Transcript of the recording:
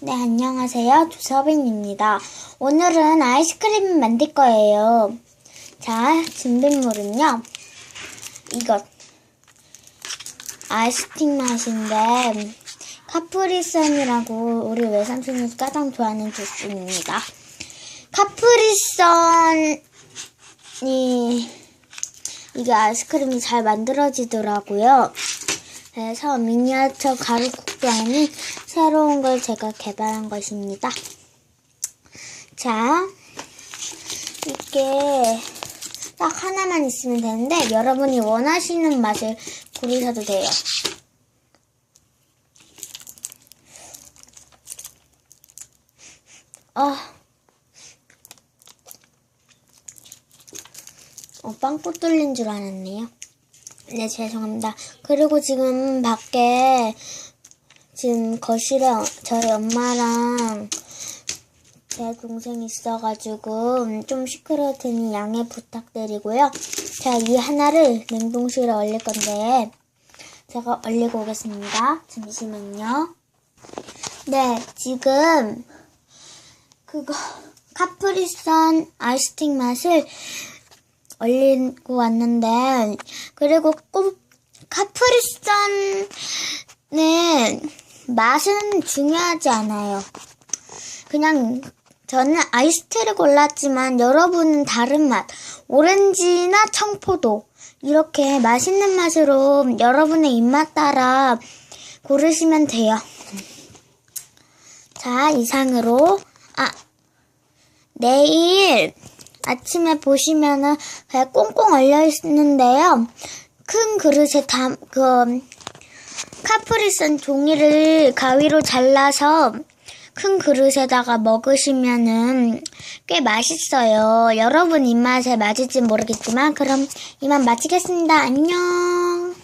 네, 안녕하세요. 조서빈입니다. 오늘은 아이스크림 만들 거예요. 자, 준비물은요. 이것. 아이스틱 맛인데, 카프리선이라고 우리 외삼촌이 가장 좋아하는 주스입니다. 카프리선이, 이게 아이스크림이 잘 만들어지더라고요. 그래서 미니어처 가루 국자는 새로운 걸 제가 개발한 것입니다. 자, 이게 딱 하나만 있으면 되는데 여러분이 원하시는 맛을 고르셔도 돼요. 어, 어 빵꾸 뚫린 줄 알았네요. 네, 죄송합니다. 그리고 지금 밖에 지금 거실에 어- 저희 엄마랑 제 동생이 있어가지고 좀 시끄러울 테니 양해 부탁드리고요. 자, 이 하나를 냉동실에 얼릴 건데 제가 얼리고 오겠습니다. 잠시만요. 네, 지금 그거 카프리선 아이스틱 맛을 얼리고 왔는데 그리고 꼭 카프리선은 맛은 중요하지 않아요. 그냥 저는 아이스티를 골랐지만 여러분은 다른 맛 오렌지나 청포도 이렇게 맛있는 맛으로 여러분의 입맛 따라 고르시면 돼요. 자 이상으로 아 내일 아침에 보시면은 그냥 꽁꽁 얼려 있는데요. 큰 그릇에 담, 그, 카프리 선 종이를 가위로 잘라서 큰 그릇에다가 먹으시면은 꽤 맛있어요. 여러분 입맛에 맞을지 모르겠지만 그럼 이만 마치겠습니다. 안녕.